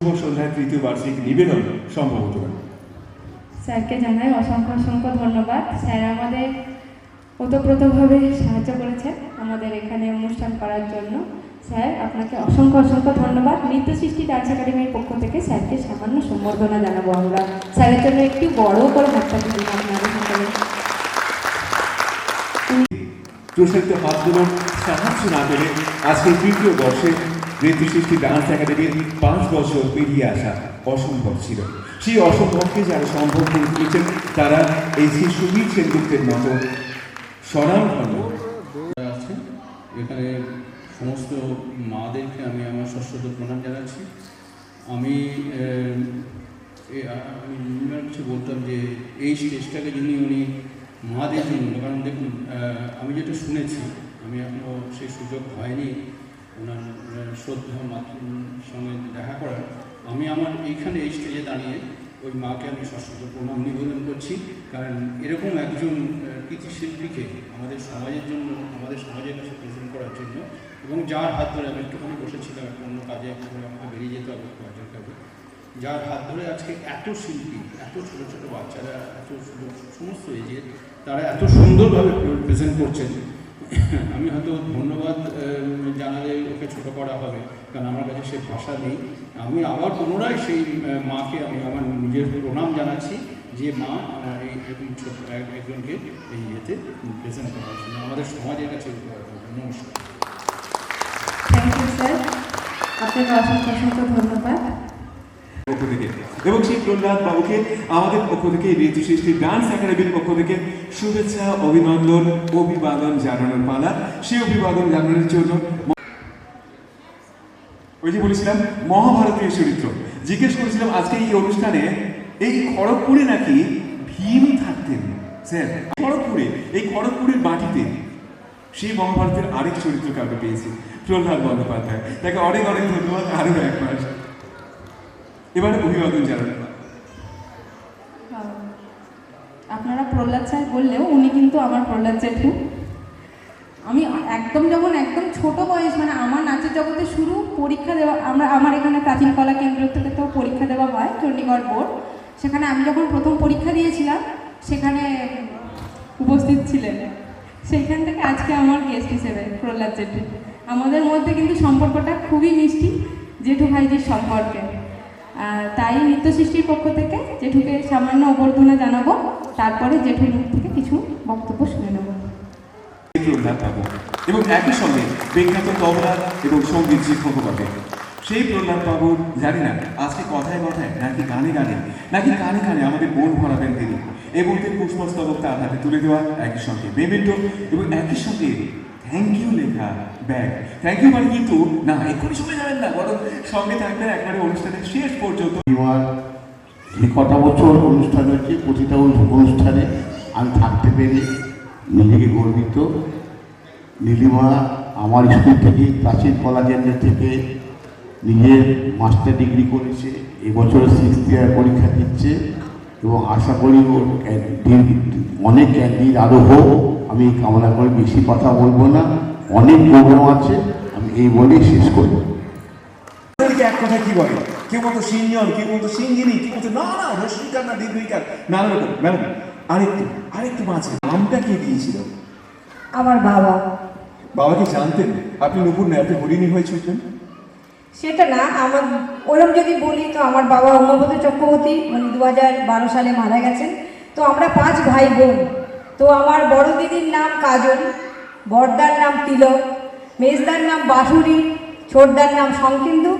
শুভ সন্ধ্যায় তৃতীয় বার্ষিক নিবেদন সম্ভব হতো না স্যারকে জানাই অসংখ্য অসংখ্য ধন্যবাদ। স্যার আমাদের ওতপ্রোতভাবে সাহায্য করেছেন আমাদের এখানে অনুষ্ঠান করার জন্য। স্যার আপনাকে অসংখ্য অসংখ্য ধন্যবাদ। নৃত্য সৃষ্টি ডান্স একাডেমির পক্ষ থেকে স্যারকে সামান্য সম্বর্ধনা জানাব আমরা। স্যারের জন্য একটু বড় করে হাততালি দিন আপনাদের সকলে। প্রসারিত হাতগুলো সাহায্য না পেলে আজকের তৃতীয় বর্ষে সৃষ্টি ডান্স একাডেমির পাঁচ বছর পেরিয়ে আসা অসম্ভব ছিল। সেই অসম্ভবকে যারা সম্ভব করে তুলেছেন, তারা এই শ্রী সুবীর সেনগুপ্তের মতো যারা আছেন, এখানে সমস্ত মাদেরকে আমি আমার সশ্রদ্ধ প্রণাম জানাচ্ছি। আমি আমি কিছু বলতাম যে এই স্টেজটাকে যিনি উনি মাদের জন্য কারণ দেখুন আমি যেটা শুনেছি, আমি এখনও সেই সুযোগ হয়নি। ওনার শ্রদ্ধা মাতৃ সঙ্গে দেখা করার আমি আমার এইখানে এই স্টেজে দাঁড়িয়ে ওই মাকে আমি সশ্রদ্ধ প্রণাম নিবেদন করছি। কারণ এরকম একজন আহ, কৃতি শিল্পীকে আমাদের সমাজের জন্য আমাদের সমাজের কাছে প্রেজেন্ট করার জন্য এবং যার হাত ধরে আমি একটুখানি বসেছিলাম একটা অন্য কাজে করে আমাকে বেরিয়ে যেতে হবে কাজের কাজে যার হাত ধরে আজকে এত শিল্পী এত ছোট ছোট বাচ্চারা এত সমস্ত এজে তারা এত সুন্দরভাবে প্রেজেন্ট করছেন আমি হয়তো ধন্যবাদ জানালে ওকে ছোট করা হবে, কারণ আমার কাছে সে ভাষা নেই। আমি আবার পুনরায় সেই মাকে আমি আমার নিজের প্রণাম জানাচ্ছি যে মা এই এরকম ছোট, এক- একজনকে এই ইয়েতে প্রেজেন্ট করার জন্য। আমাদের সমাজের কাছে নমস্কার। স্যার আপনাকে অসংখ্য অসংখ্য ধন্যবাদ। পক্ষ থেকে। এবং সেই প্রহ্লাদ বাবুকে আমাদের পক্ষ থেকে নৃত্য সৃষ্টি ডান্স একাডেমির পক্ষ থেকে শুভেচ্ছা, অভিনন্দন, অভিবাদন জানানোর পালা। সেই অভিবাদন জানানোর জন্য ওই যে বলেছিলাম, মহাভারতীয় চরিত্র। জিজ্ঞেস করেছিলাম, আজকে এই অনুষ্ঠানে এই খড়গপুরে নাকি ভীম থাকতেন? স্যার, খড়গপুরে, এই খড়গপুরের মাটিতে সেই মহাভারতের আরেক চরিত্র কাউকে পেয়েছি, প্রহ্লাদ বন্দ্যোপাধ্যায়। তাকে অনেক অনেক ধন্যবাদ আরও একবার। এবার অভিবাদন জানান আপনারা প্রহ্লাদ স্যার বললেও উনি কিন্তু আমার প্রহ্লাদ জেঠু। আমি একদম যখন একদম ছোট বয়স মানে আমার নাচের জগতে শুরু, পরীক্ষা দেওয়া, আমরা, আমার এখানে প্রাচীন কলা কেন্দ্র থেকে তো পরীক্ষা দেওয়া হয়, চণ্ডীগড় বোর্ড। সেখানে আমি যখন প্রথম পরীক্ষা দিয়েছিলাম, সেখানে উপস্থিত ছিলেন। সেইখান থেকে আজকে আমার গেস্ট হিসেবে প্রহ্লাদ জেঠু। আমাদের মধ্যে কিন্তু সম্পর্কটা খুবই মিষ্টি, জেঠু ভাইজির সম্পর্কে। তাই নৃত্য সৃষ্টির পক্ষ থেকে জেঠুকে সামান্য অভ্যর্থনা জানাব, তারপরে জেঠুর মুখ থেকে কিছু বক্তব্য শুনে নেব। এবং একই সঙ্গে বিখ্যাত তবলা এবং সংগীত শিক্ষক বটে সেই প্রহ্লাদ বাবু জানি না, আজকে কথায় কথায় নাকি গানে গানে নাকি গানে গানে আমাদের মন ভরাবেন তিনি। এই মুহূর্তে পুষ্পস্তবক তার হাতে তুলে দেওয়া একই সঙ্গে মেমেন্টো এবং একই সঙ্গে থ্যাংক ইউ লেখা ব্যাগ। থ্যাংক ইউ মানে কিন্তু না, এক্ষুনি চলে যাবেন না, বরং সঙ্গে থাকবেন একবারে অনুষ্ঠানের শেষ পর্যন্ত। যে কটা বছর অনুষ্ঠান হচ্ছে প্রতিটা অনুষ্ঠানে আমি থাকতে পেরে নিজেকে গর্বিত। নীলিমা আমার স্কুল থেকে, প্রাচীন কলা কেন্দ্র থেকে নিজের মাস্টার ডিগ্রি করেছে, এবছর সিক্স ইয়ার পরীক্ষা দিচ্ছে এবং আশা করি ওর অনেক ক্যান্ডিড আরও হোক, আমি কামনা করে বেশি কথা বলব না। অনেক প্রোগ্রাম আছে আমি এই বলেই শেষ করি। এক কথা কি বলে? কেউ বলতো সিঞ্জন কেউ বলতো সিঞ্জিনি কেউ বলতো না না রশ্মিকার না দীর্ঘিকার নানা রকম ম্যাডাম আরেকটু আরেকটু মাঝে নামটা কে দিয়েছিল? আমার বাবা। বাবা কি জানতেন? আপনি নুপুর না আপনি হরিণী হয়ে ছুটবেন সেটা না আমার ওরম যদি বলি তো আমার বাবা অন্নপদ চক্রবর্তী মানে দু হাজার বারো সালে মারা গেছেন। তো আমরা পাঁচ ভাই বোন। তো আমার বড় দিদির নাম কাজল বড়দার নাম তিলক মেজদার নাম বাসুরি ছোটদার নাম সংকিন্দু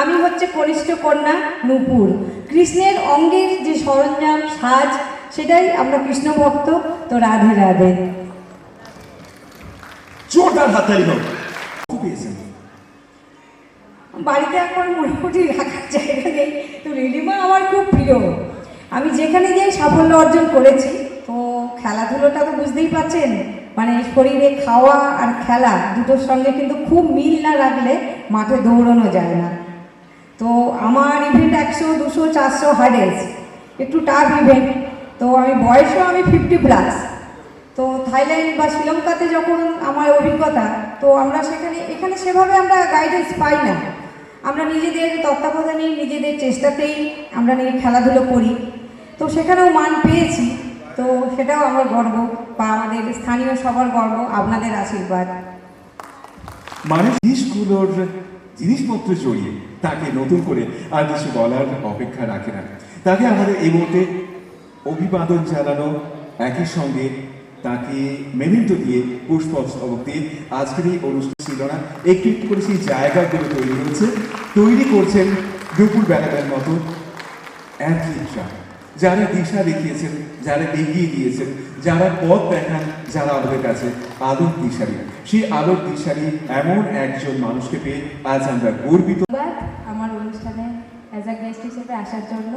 আমি হচ্ছে কনিষ্ঠ কন্যা নূপুর। কৃষ্ণের অঙ্গের যে সরঞ্জাম সাজ সেটাই আমরা কৃষ্ণ ভক্ত তো রাধে রাধে। জোরদার হাততালি হোক বাড়িতে এখন মোটামুটি রাখার জায়গা নেই তো রিলিমা আমার খুব প্রিয়। আমি যেখানে গিয়ে সাফল্য অর্জন করেছি তো খেলাধুলোটা তো বুঝতেই পারছেন মানে শরীরে খাওয়া আর খেলা দুটোর সঙ্গে কিন্তু খুব মিল না রাখলে মাঠে দৌড়ানো যায় না। তো আমার ইভেন্ট একশো, দুশো, চারশো হার্ডেস একটু টাফ ইভেন্ট তো আমি বয়সও আমি ফিফটি প্লাস তো থাইল্যান্ড বা শ্রীলঙ্কাতে যখন আমার অভিজ্ঞতা, তো আমরা সেখানে, এখানে সেভাবে আমরা গাইডেন্স পাই না। আমরা নিজেদের তত্ত্বাবধানেই নিজেদের চেষ্টাতেই আমরা নিয়ে খেলাধুলো করি। তো সেখানেও মান পেয়েছি। তো সেটাও আমার গর্ব বা আমাদের স্থানীয় সবার গর্ব, আপনাদের আশীর্বাদ। মানে জিনিসগুলোর জিনিসপত্র জড়িয়ে তাকে নতুন করে আর কিছু বলার অপেক্ষা রাখে না। তাকে আমাদের এই মুহূর্তে অভিবাদন জানানো একই সঙ্গে তাকে মেমেন্টো দিয়ে পুষ্পস্তবক দিয়ে আজকের এই অনুষ্ঠান ছিল না। একটু একটু করে সেই জায়গাগুলো তৈরি হয়েছে, তৈরি করছেন দুপুর বেলাটার মতো অ্যাথলিটরা যারা দিশা দেখিয়েছেন, যারা এগিয়ে দিয়েছেন যারা পথ দেখান, যারা আমাদের কাছে আলোর দিশারি। সেই আলোর দিশারি এমন একজন মানুষকে পেয়ে আজ আমরা গর্বিত। আমার অনুষ্ঠানে অ্যাজ আ গেস্ট হিসেবে আসার জন্য।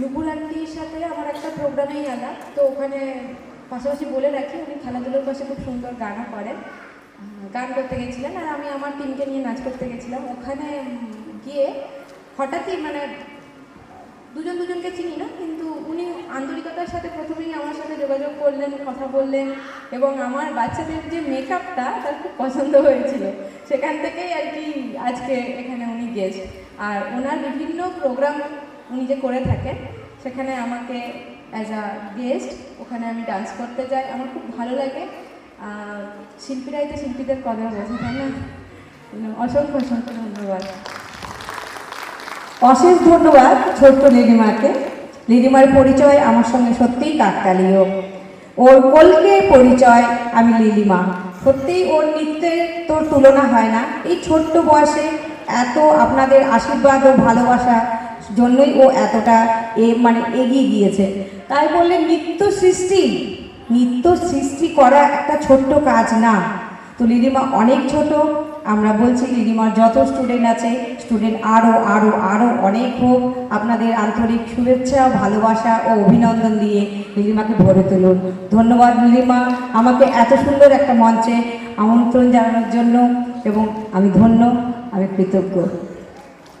নুপুর আন্টির সাথে আমার একটা প্রোগ্রামেই আলাপ। তো ওখানে পাশাপাশি বলে রাখি, উনি খেলাধুলোর পাশে খুব সুন্দর গানও করেন। গান করতে গেছিলেন আর আমি আমার টিমকে নিয়ে নাচ করতে গেছিলাম। ওখানে গিয়ে হঠাৎই মানে দুজন দুজনকে চিনি না, কিন্তু উনি আন্তরিকতার সাথে প্রথমেই আমার সাথে যোগাযোগ করলেন, কথা বললেন এবং আমার বাচ্চাদের যে মেকআপটা তার খুব পছন্দ হয়েছিল। সেখান থেকেই আর কি আজকে এখানে উনি গেস্ট আর ওনার বিভিন্ন প্রোগ্রাম উনি যে করে থাকেন, সেখানে আমাকে অ্যাজ আ গেস্ট ওখানে আমি ডান্স করতে যাই। আমার খুব ভালো লাগে। শিল্পীরাই তো শিল্পীদের কদর বোঝে তাই না? অসংখ্য অসংখ্য ধন্যবাদ। অশেষ ধন্যবাদ ছোট্ট লিলিমাকে লিলিমার পরিচয় আমার সঙ্গে সত্যিই কাকতালীয়। ওর কলকে পরিচয় আমি লিলিমা। সত্যিই ওর নৃত্যের তোর তুলনা হয় না। এই ছোট্ট বয়সে এত আপনাদের আশীর্বাদ ও ভালোবাসা জন্যই ও এতটা এ মানে এগিয়ে গিয়েছে। তাই বললে নৃত্য সৃষ্টি নৃত্য সৃষ্টি করা একটা ছোট্ট কাজ না। তো লিলিমা অনেক ছোট। আমরা বলছি, লিলিমার যত স্টুডেন্ট আছে স্টুডেন্ট আরও আরও আরও অনেক হোক। আপনাদের আন্তরিক শুভেচ্ছা, ভালোবাসা ও অভিনন্দন দিয়ে লিলিমাকে ভরে তুলুন। ধন্যবাদ লিলিমা। আমাকে এত সুন্দর একটা মঞ্চে আমন্ত্রণ জানানোর জন্য এবং আমি ধন্য, আমি কৃতজ্ঞ।